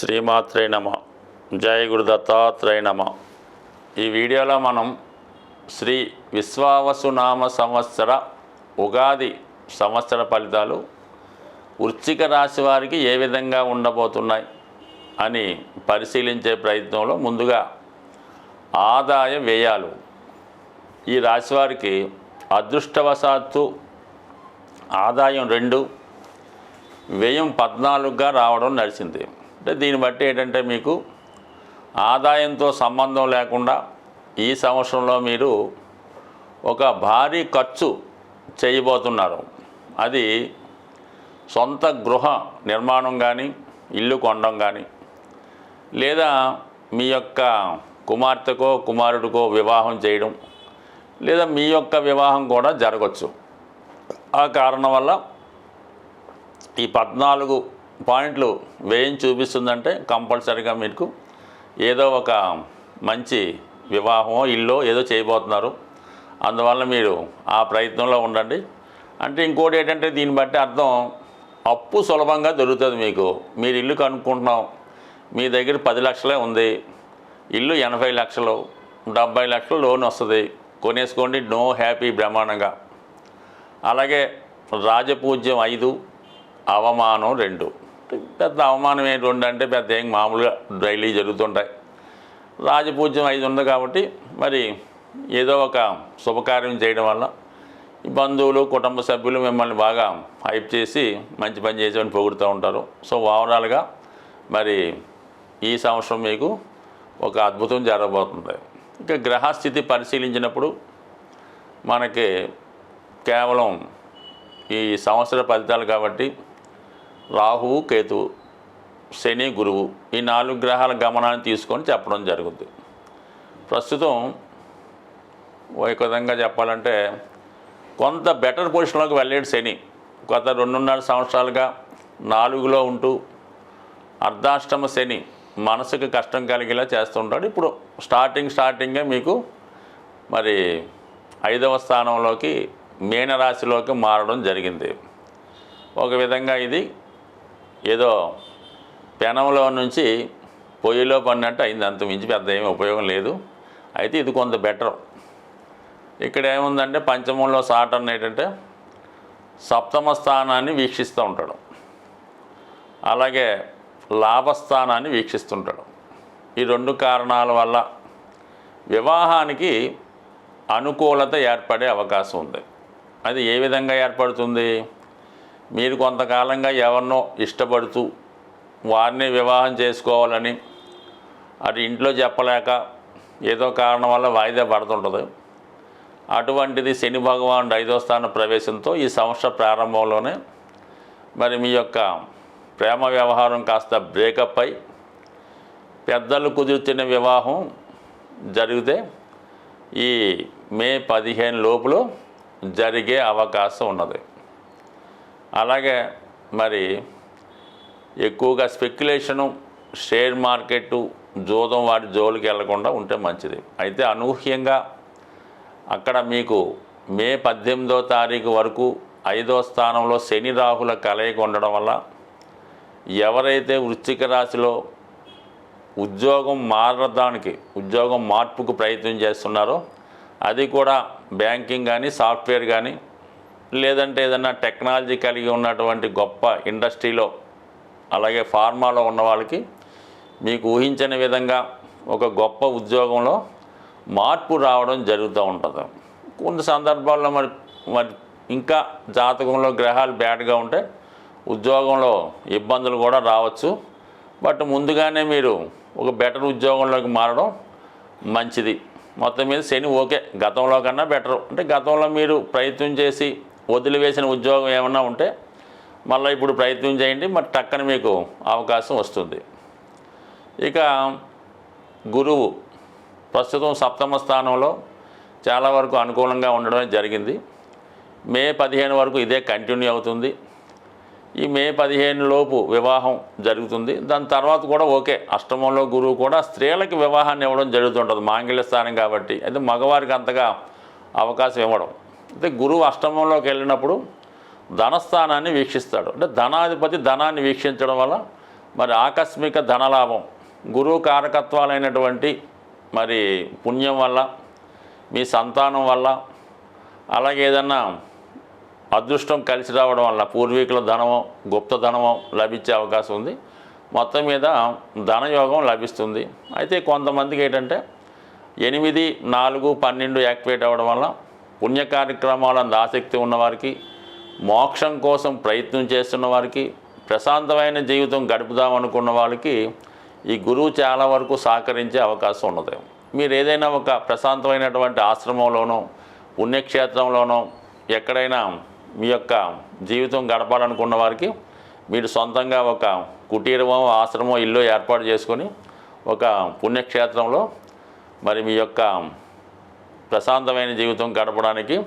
శ్రీమాత్రే నమ. జయ గురు దత్తాత్రేయ నమ. ఈ వీడియోలో మనం శ్రీ విశ్వావసునామ సంవత్సర ఉగాది సంవత్సర ఫలితాలు వృశ్చిక రాశి వారికి ఏ విధంగా ఉండబోతున్నాయి అని పరిశీలించే ప్రయత్నంలో ముందుగా ఆదాయ వ్యయాలు. ఈ రాశి వారికి అదృష్టవశాత్తు ఆదాయం రెండు వ్యయం పద్నాలుగుగా రావడం నడిచింది. అంటే దీన్ని బట్టి ఏంటంటే మీకు ఆదాయంతో సంబంధం లేకుండా ఈ సంవత్సరంలో మీరు ఒక భారీ ఖర్చు చేయబోతున్నారు. అది సొంత గృహ నిర్మాణం కానీ ఇల్లు కొనడం కానీ లేదా మీ యొక్క కుమార్తెకో కుమారుడికో వివాహం చేయడం లేదా మీ యొక్క వివాహం కూడా జరగచ్చు. ఆ కారణం వల్ల ఈ పద్నాలుగు పాయింట్లు వ్యయం చూపిస్తుందంటే కంపల్సరీగా మీకు ఏదో ఒక మంచి వివాహమో ఇల్లు ఏదో చేయబోతున్నారు. అందువల్ల మీరు ఆ ప్రయత్నంలో ఉండండి. అంటే ఇంకోటి ఏంటంటే దీన్ని బట్టి అర్థం అప్పు సులభంగా దొరుకుతుంది మీకు. మీరు ఇల్లు కనుక్కుంటున్నాం. మీ దగ్గర పది లక్షలే ఉంది. ఇల్లు ఎనభై లక్షలు డెబ్బై లక్షలు లోన్ వస్తుంది. కొనేసుకోండి నో హ్యాపీ బ్రహ్మాండంగా. అలాగే రాజపూజ్యం ఐదు అవమానం రెండు. పెద్ద అవమానం ఏంటి అంటే పెద్ద ఏం మామూలుగా డైలీ జరుగుతుంటాయి. రాజపూజ్యం ఐదు ఉంది కాబట్టి మరి ఏదో ఒక శుభకార్యం చేయడం వల్ల బంధువులు కుటుంబ సభ్యులు మిమ్మల్ని బాగా హైప్ చేసి మంచి పని చేసేవని పొగుడుతూ ఉంటారు. సో ఓవరాల్గా మరి ఈ సంవత్సరం మీకు ఒక అద్భుతం జరగబోతుంది. ఇంకా గ్రహస్థితి పరిశీలించినప్పుడు మనకి కేవలం ఈ సంవత్సర ఫలితాలు కాబట్టి రాహువు కేతువు శని గురువు ఈ నాలుగు గ్రహాల గమనాన్ని తీసుకొని చెప్పడం జరుగుద్ది. ప్రస్తుతం ఒక విధంగా చెప్పాలంటే కొంత బెటర్ పొజిషన్లోకి వెళ్ళాడు శని. గత రెండున్నర సంవత్సరాలుగా నాలుగులో ఉంటూ అర్ధాష్టమ శని మనసుకు కష్టం కలిగేలా చేస్తుంటాడు. ఇప్పుడు స్టార్టింగ్ స్టార్టింగే మీకు మరి ఐదవ స్థానంలోకి మీనరాశిలోకి మారడం జరిగింది. ఒక విధంగా ఇది ఏదో పెనంలో నుంచి పొయ్యిలో పడినట్టు అయింది. అంత మించి పెద్ద ఏమీ ఉపయోగం లేదు. అయితే ఇది కొంత బెటర్. ఇక్కడ ఏముందంటే పంచమంలో సాటర్న్ ఏంటంటే సప్తమ స్థానాన్ని వీక్షిస్తూ ఉంటాడు. అలాగే లాభస్థానాన్ని వీక్షిస్తుంటాడు ఈ రెండు కారణాల వల్ల వివాహానికి అనుకూలత ఏర్పడే అవకాశం ఉంది. అది ఏ విధంగా ఏర్పడుతుంది? మీరు కొంతకాలంగా ఎవరినో ఇష్టపడుతూ వారిని వివాహం చేసుకోవాలని అటు ఇంట్లో చెప్పలేక ఏదో కారణం వల్ల వాయిదా పడుతుంటుంది. అటువంటిది శని భగవానుడు ఐదో స్థాన ప్రవేశంతో ఈ సంవత్సర ప్రారంభంలోనే మరి మీ యొక్క ప్రేమ వ్యవహారం కాస్త బ్రేకప్ అయి పెద్దలు కుదుర్చిన వివాహం జరిగితే ఈ మే పదిహేను లోపల జరిగే అవకాశం ఉన్నది. అలాగే మరి ఎక్కువగా స్పెక్యులేషను షేర్ మార్కెట్ జోదం వాటి జోలికి వెళ్ళకుండా ఉంటే మంచిది. అయితే అనూహ్యంగా అక్కడ మీకు మే పద్దెనిమిదో తారీఖు వరకు ఐదో స్థానంలో శని రాహుల కలయిక ఉండడం వల్ల ఎవరైతే వృశ్చిక రాశిలో ఉద్యోగం మారడానికి ఉద్యోగం మార్పుకు ప్రయత్నం చేస్తున్నారో అది కూడా బ్యాంకింగ్ కానీ సాఫ్ట్వేర్ కానీ లేదంటే ఏదన్నా టెక్నాలజీ కలిగి ఉన్నటువంటి గొప్ప ఇండస్ట్రీలో అలాగే ఫార్మాలో ఉన్న వాళ్ళకి మీకు ఊహించని విధంగా ఒక గొప్ప ఉద్యోగంలో మార్పు రావడం జరుగుతూ ఉంటుంది. కొన్ని సందర్భాల్లో మరి మరి ఇంకా జాతకంలో గ్రహాలు బ్యాడ్గా ఉంటే ఉద్యోగంలో ఇబ్బందులు కూడా రావచ్చు. బట్ ముందుగానే మీరు ఒక బెటర్ ఉద్యోగంలోకి మారడం మంచిది. మొత్తం మీద శని ఓకే గతంలో కన్నా బెటర్. అంటే గతంలో మీరు ప్రయత్నం చేసి వదిలివేసిన ఉద్యోగం ఏమన్నా ఉంటే మళ్ళీ ఇప్పుడు ప్రయత్నం చేయండి మరి టక్కన మీకు అవకాశం వస్తుంది. ఇక గురువు ప్రస్తుతం సప్తమ స్థానంలో చాలా వరకు అనుకూలంగా ఉండడమే జరిగింది. మే పదిహేను వరకు ఇదే కంటిన్యూ అవుతుంది. ఈ మే పదిహేను లోపు వివాహం జరుగుతుంది. దాని తర్వాత కూడా ఓకే అష్టమంలో గురువు కూడా స్త్రీలకు వివాహాన్ని ఇవ్వడం జరుగుతుంటుంది మాంగళ్య స్థానం కాబట్టి. అయితే మగవారికి అంతగా అవకాశం ఇవ్వడం అయితే గురువు అష్టమంలోకి వెళ్ళినప్పుడు ధనస్థానాన్ని వీక్షిస్తాడు. అంటే ధనాధిపతి ధనాన్ని వీక్షించడం వల్ల మరి ఆకస్మిక ధనలాభం గురువు కారకత్వాలైనటువంటి మరి పుణ్యం వల్ల మీ సంతానం వల్ల అలాగే ఏదన్నా అదృష్టం కలిసి రావడం వల్ల పూర్వీకుల ధనమో గుప్త ధనమో లభించే అవకాశం ఉంది. మొత్తం మీద ధనయోగం లభిస్తుంది. అయితే కొంతమందికి ఏంటంటే ఎనిమిది నాలుగు పన్నెండు యాక్టివేట్ అవ్వడం వల్ల పుణ్య కార్యక్రమాలందు ఆసక్తి ఉన్నవారికి మోక్షం కోసం ప్రయత్నం చేస్తున్న వారికి ప్రశాంతమైన జీవితం గడుపుదాం అనుకున్న వాళ్ళకి ఈ గురువు చాలా వరకు సహకరించే అవకాశం ఉన్నది. మీరు ఏదైనా ఒక ప్రశాంతమైనటువంటి ఆశ్రమంలోనో పుణ్యక్షేత్రంలోనో ఎక్కడైనా మీ యొక్క జీవితం గడపాలనుకున్న వారికి మీరు సొంతంగా ఒక కుటీరమో ఆశ్రమం ఇల్లు ఏర్పాటు చేసుకొని ఒక పుణ్యక్షేత్రంలో మరి మీ యొక్క ప్రశాంతమైన జీవితం గడపడానికి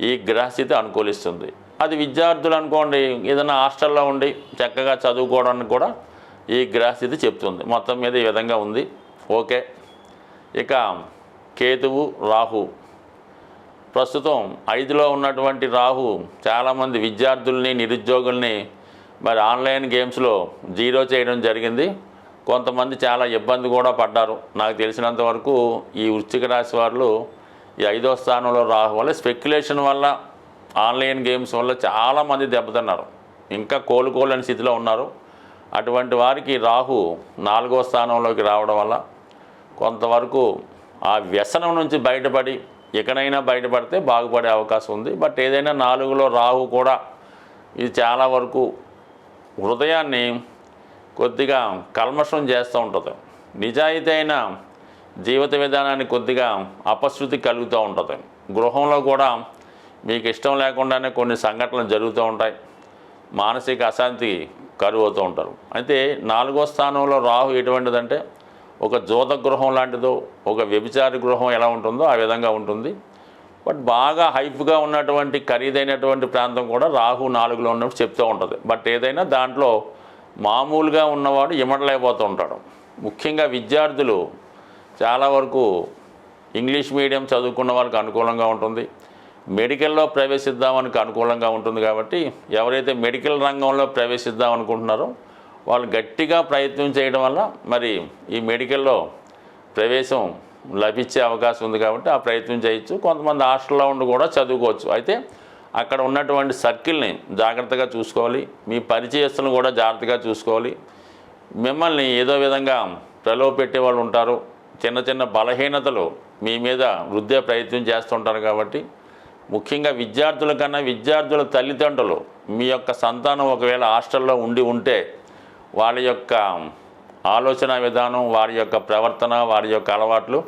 ఈ గ్రహస్థితి అనుకూలిస్తుంది. అది విద్యార్థులు అనుకోండి ఏదైనా హాస్టల్లో ఉండి చక్కగా చదువుకోవడానికి కూడా ఈ గ్రహస్థితి చెప్తుంది. మొత్తం మీద ఈ విధంగా ఉంది. ఓకే. ఇక కేతువు రాహు. ప్రస్తుతం ఐదులో ఉన్నటువంటి రాహు చాలామంది విద్యార్థుల్ని నిరుద్యోగుల్ని మరి ఆన్లైన్ గేమ్స్లో జీరో చేయడం జరిగింది. కొంతమంది చాలా ఇబ్బంది కూడా పడ్డారు. నాకు తెలిసినంత వరకు ఈ వృశ్చిక రాశి వాళ్ళు ఈ ఐదో స్థానంలో రాహు వల్ల స్పెక్యులేషన్ వల్ల ఆన్లైన్ గేమ్స్ వల్ల చాలామంది దెబ్బతిన్నారు. ఇంకా కోలుకోలేని స్థితిలో ఉన్నారు. అటువంటి వారికి రాహు నాలుగో స్థానంలోకి రావడం వల్ల కొంతవరకు ఆ వ్యసనం నుంచి బయటపడి ఎక్కడైనా బయటపడితే బాగుపడే అవకాశం ఉంది. బట్ ఏదైనా నాలుగులో రాహు కూడా ఇది చాలా వరకు హృదయాన్ని కొద్దిగా కల్మషం చేస్తూ ఉంటుంది. నిజాయితీ అయిన జీవిత విధానాన్ని కొద్దిగా అపశృతి కలుగుతూ ఉంటుంది. గృహంలో కూడా మీకు ఇష్టం లేకుండానే కొన్ని సంఘటనలు జరుగుతూ ఉంటాయి. మానసిక అశాంతి కరువు అవుతూ ఉంటారు. అయితే నాలుగో స్థానంలో రాహు ఎటువంటిదంటే ఒక జోత గృహం లాంటిదో ఒక వ్యభిచారి గృహం ఎలా ఉంటుందో ఆ విధంగా ఉంటుంది. బట్ బాగా హైప్గా ఉన్నటువంటి ఖరీదైనటువంటి ప్రాంతం కూడా రాహు నాలుగులో ఉన్నప్పుడు చెప్తూ ఉంటుంది. బట్ ఏదైనా దాంట్లో మామూలుగా ఉన్నవాడు ఇమడలేకపోతూ ఉంటాడు. ముఖ్యంగా విద్యార్థులు చాలా వరకు ఇంగ్లీష్ మీడియం చదువుకున్న వాళ్ళకి అనుకూలంగా ఉంటుంది. మెడికల్లో ప్రవేశిద్దామనికి అనుకూలంగా ఉంటుంది కాబట్టి ఎవరైతే మెడికల్ రంగంలో ప్రవేశిద్దాం అనుకుంటున్నారో వాళ్ళు గట్టిగా ప్రయత్నం చేయడం వల్ల మరి ఈ మెడికల్లో ప్రవేశం లభించే అవకాశం ఉంది కాబట్టి ఆ ప్రయత్నం చేయొచ్చు. కొంతమంది హాస్టల్లో ఉండి కూడా చదువుకోవచ్చు. అయితే అక్కడ ఉన్నటువంటి సర్కిల్ని జాగ్రత్తగా చూసుకోవాలి. మీ పరిచయస్తులను కూడా జాగ్రత్తగా చూసుకోవాలి. మిమ్మల్ని ఏదో విధంగా ప్రలోభపెట్టే వాళ్ళు ఉంటారు. చిన్న చిన్న బలహీనతలు మీ మీద వృద్ధే ప్రయత్నం చేస్తుంటారు కాబట్టి ముఖ్యంగా విద్యార్థుల కన్నా విద్యార్థుల తల్లిదండ్రులు మీ యొక్క సంతానం ఒకవేళ హాస్టల్లో ఉండి ఉంటే వాళ్ళ యొక్క ఆలోచన విధానం వారి యొక్క ప్రవర్తన వారి యొక్క అలవాట్లు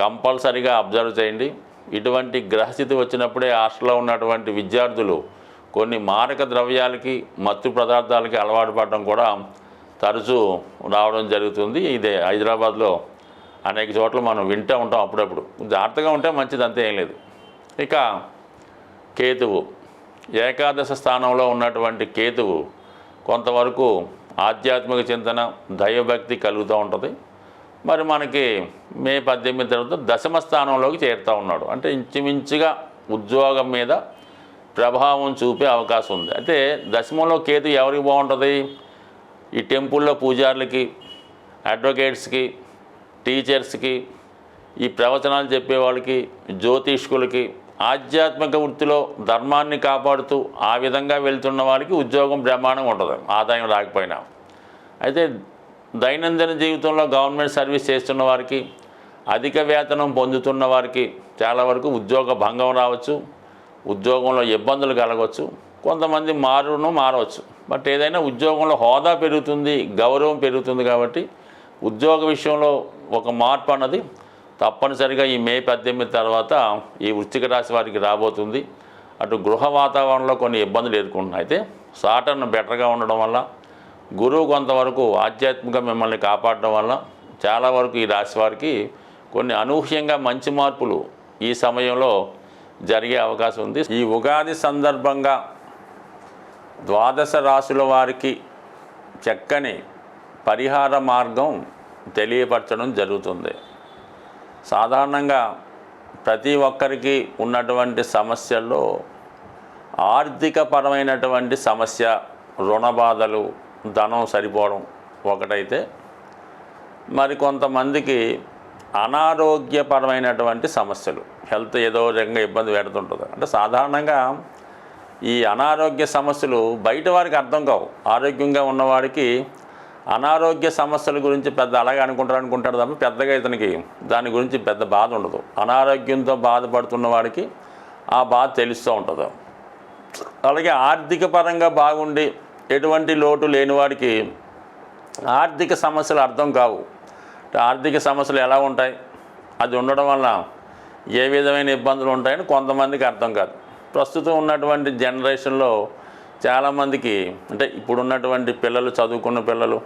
కంపల్సరిగా అబ్జర్వ్ చేయండి. ఇటువంటి గ్రహస్థితి వచ్చినప్పుడే హాస్టల్లో ఉన్నటువంటి విద్యార్థులు కొన్ని మారక ద్రవ్యాలకి మత్తు పదార్థాలకి అలవాటు పడడం కూడా తరచూ రావడం జరుగుతుంది. ఇదే హైదరాబాద్లో అనేక చోట్ల మనం వింటూ ఉంటాం అప్పుడప్పుడు. జాగ్రత్తగా ఉంటే మంచిది అంతే ఏం లేదు. ఇక కేతువు. ఏకాదశ స్థానంలో ఉన్నటువంటి కేతువు కొంతవరకు ఆధ్యాత్మిక చింతన దైవభక్తి కలుగుతూ ఉంటుంది. మరి మనకి మే పద్దెనిమిది తర్వాత దశమ స్థానంలోకి చేరుతూ ఉన్నాడు. అంటే ఇంచుమించుగా ఉద్యోగం మీద ప్రభావం చూపే అవకాశం ఉంది. అయితే దశమంలో కేతు ఎవరికి బాగుంటుంది? ఈ టెంపుల్లో పూజారులకి అడ్వకేట్స్కి టీచర్స్కి ఈ ప్రవచనాలు చెప్పే వాళ్ళకి జ్యోతిష్కులకి ఆధ్యాత్మిక వృత్తిలో ధర్మాన్ని కాపాడుతూ ఆ విధంగా వెళ్తున్న వాళ్ళకి ఉద్యోగం ప్రమాణం ఉంటుంది ఆదాయం రాకపోయినా. అయితే దైనందిన జీవితంలో గవర్నమెంట్ సర్వీస్ చేస్తున్న వారికి అధిక వేతనం పొందుతున్న వారికి చాలా వరకు ఉద్యోగ భంగం రావచ్చు ఉద్యోగంలో ఇబ్బందులు కలగవచ్చు కొంతమంది మారును మారవచ్చు. బట్ ఏదైనా ఉద్యోగంలో హోదా పెరుగుతుంది గౌరవం పెరుగుతుంది కాబట్టి ఉద్యోగ విషయంలో ఒక మార్పు అన్నది తప్పనిసరిగా ఈ మే పద్దెనిమిది తర్వాత ఈ వృశ్చిక రాశి వారికి రాబోతుంది. అటు గృహ వాతావరణంలో కొన్ని ఇబ్బందులు ఎదుర్కొంటున్నాయి. అయితే సాటర్న్ బెటర్గా ఉండడం వల్ల గురువు కొంతవరకు ఆధ్యాత్మిక మిమ్మల్ని కాపాడడం వల్ల చాలా వరకు ఈ రాశి వారికి కొన్ని అనూహ్యంగా మంచి మార్పులు ఈ సమయంలో జరిగే అవకాశం ఉంది. ఈ ఉగాది సందర్భంగా ద్వాదశ రాశుల వారికి చక్కని పరిహార మార్గం తెలియపరచడం జరుగుతుంది. సాధారణంగా ప్రతి ఒక్కరికి ఉన్నటువంటి సమస్యల్లో ఆర్థికపరమైనటువంటి సమస్య రుణ బాధలు ధనం సరిపోవడం ఒకటైతే మరి కొంతమందికి అనారోగ్యపరమైనటువంటి సమస్యలు హెల్త్ ఏదో రకంగా ఇబ్బంది పెడుతుంటుంది. అంటే సాధారణంగా ఈ అనారోగ్య సమస్యలు బయట వారికి అర్థం కావు. ఆరోగ్యంగా ఉన్నవాడికి అనారోగ్య సమస్యల గురించి పెద్ద అలాగే అనుకుంటారు అనుకుంటాడు తప్ప పెద్దగా ఇతనికి దాని గురించి పెద్ద బాధ ఉండదు. అనారోగ్యంతో బాధపడుతున్న వాడికి ఆ బాధ తెలుస్తూ ఉంటుంది. అలాగే ఆర్థిక పరంగా బాగుండి ఎటువంటి లోటు లేని వాడికి ఆర్థిక సమస్యలు అర్థం కావు. ఆర్థిక సమస్యలు ఎలా ఉంటాయి? అది ఉండడం వల్ల ఏ విధమైన ఇబ్బందులు ఉంటాయని కొంతమందికి అర్థం కాదు. ప్రస్తుతం ఉన్నటువంటి జనరేషన్లో చాలామందికి అంటే ఇప్పుడు ఉన్నటువంటి పిల్లలు చదువుకున్న పిల్లలు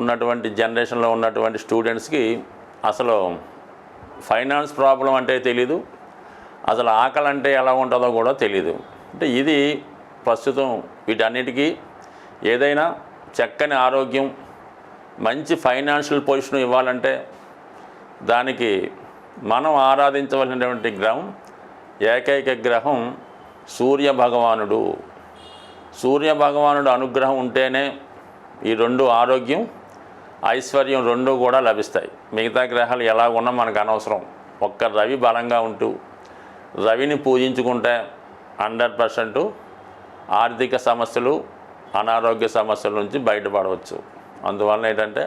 ఉన్నటువంటి జనరేషన్లో ఉన్నటువంటి స్టూడెంట్స్కి అసలు ఫైనాన్స్ ప్రాబ్లం అంటే తెలీదు. అసలు ఆకలి అంటే ఎలా ఉంటుందో కూడా తెలియదు అంటే ఇది ప్రస్తుతం వీటన్నిటికీ ఏదైనా చక్కని ఆరోగ్యం మంచి ఫైనాన్షియల్ పొజిషన్ ఇవ్వాలంటే దానికి మనం ఆరాధించవలసినటువంటి గ్రహం ఏకైక గ్రహం సూర్య భగవానుడు. సూర్య భగవానుడు అనుగ్రహం ఉంటేనే ఈ రెండు ఆరోగ్యం ఐశ్వర్యం రెండు కూడా లభిస్తాయి. మిగతా గ్రహాలు ఎలా ఉన్నా మనకు అనవసరం. ఒక్క రవి బలంగా ఉంటూ రవిని పూజించుకుంటే హండ్రెడ్ పర్సెంట్ ఆర్థిక సమస్యలు అనారోగ్య సమస్యల నుంచి బయటపడవచ్చు. అందువలన ఏంటంటే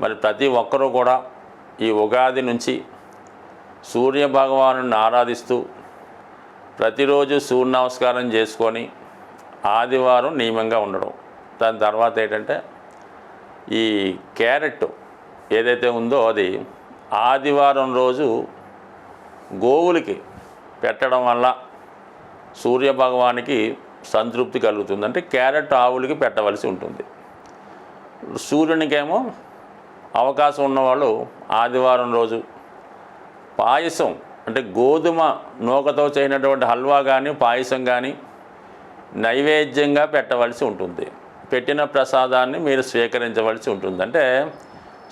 మరి ప్రతి ఒక్కరూ కూడా ఈ ఉగాది నుంచి సూర్య భగవాను ఆరాధిస్తూ ప్రతిరోజు సూర్య నమస్కారం చేసుకొని ఆదివారం నియమంగా ఉండడం. దాని తర్వాత ఏంటంటే ఈ క్యారెట్ ఏదైతే ఉందో అది ఆదివారం రోజు గోవులకి పెట్టడం వల్ల సూర్య భగవానికి సంతృప్తి కలుగుతుంది. అంటే క్యారెట్ ఆవులకి పెట్టవలసి ఉంటుంది. సూర్యునికేమో అవకాశం ఉన్నవాళ్ళు ఆదివారం రోజు పాయసం అంటే గోధుమ నూకతో చేయనటువంటి హల్వా కానీ పాయసం కానీ నైవేద్యంగా పెట్టవలసి ఉంటుంది. పెట్టిన ప్రసాదాన్ని మీరు స్వీకరించవలసి ఉంటుంది. అంటే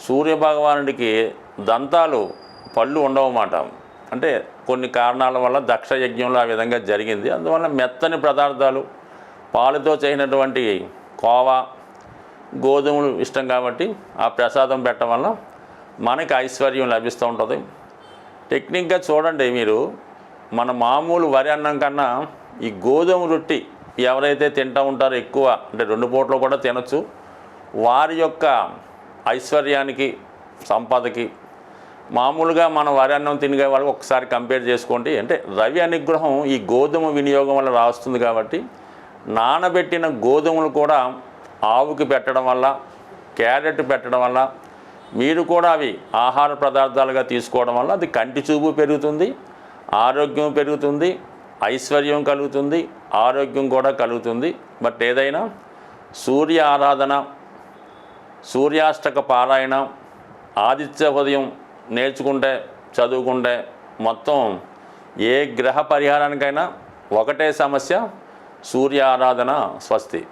సూర్యభగవానుడికి దంతాలు పళ్ళు ఉండవన్నమాట అంటే కొన్ని కారణాల వల్ల దక్ష యజ్ఞంలో ఆ విధంగా జరిగింది. అందువల్ల మెత్తని పదార్థాలు పాలతో చేసినటువంటి కోవా గోధుమలు ఇష్టం కాబట్టి ఆ ప్రసాదం పెట్టడం వల్ల మనకి ఐశ్వర్యం లభిస్తూ ఉంటుంది. టెక్నిక్గా చూడండి మీరు. మన మామూలు వరి అన్నం కన్నా ఈ గోధుమ రొట్టి ఎవరైతే తింటూ ఉంటారో ఎక్కువ అంటే రెండు పూటలు కూడా తినచ్చు. వారి యొక్క ఐశ్వర్యానికి సంపదకి మామూలుగా మనం వరి అన్నం తినే వాళ్ళకి ఒకసారి కంపేర్ చేసుకోండి. అంటే రవి అనుగ్రహం ఈ గోధుమ వినియోగం వల్ల రాస్తుంది కాబట్టి నానబెట్టిన గోధుమలు కూడా ఆవుకి పెట్టడం వల్ల క్యారెట్ పెట్టడం వల్ల మీరు కూడా అవి ఆహార పదార్థాలుగా తీసుకోవడం వల్ల అది కంటి చూపు పెరుగుతుంది ఆరోగ్యం పెరుగుతుంది ఐశ్వర్యం కలుగుతుంది ఆరోగ్యం కూడా కలుగుతుంది. బట్ ఏదైనా సూర్య ఆరాధన సూర్యాష్టక పారాయణ ఆదిత్య ఉదయం నేర్చుకుంటే చదువుకుంటే మొత్తం ఏ గ్రహ పరిహారానికైనా ఒకటే సమస్య సూర్య ఆరాధన స్వస్తి.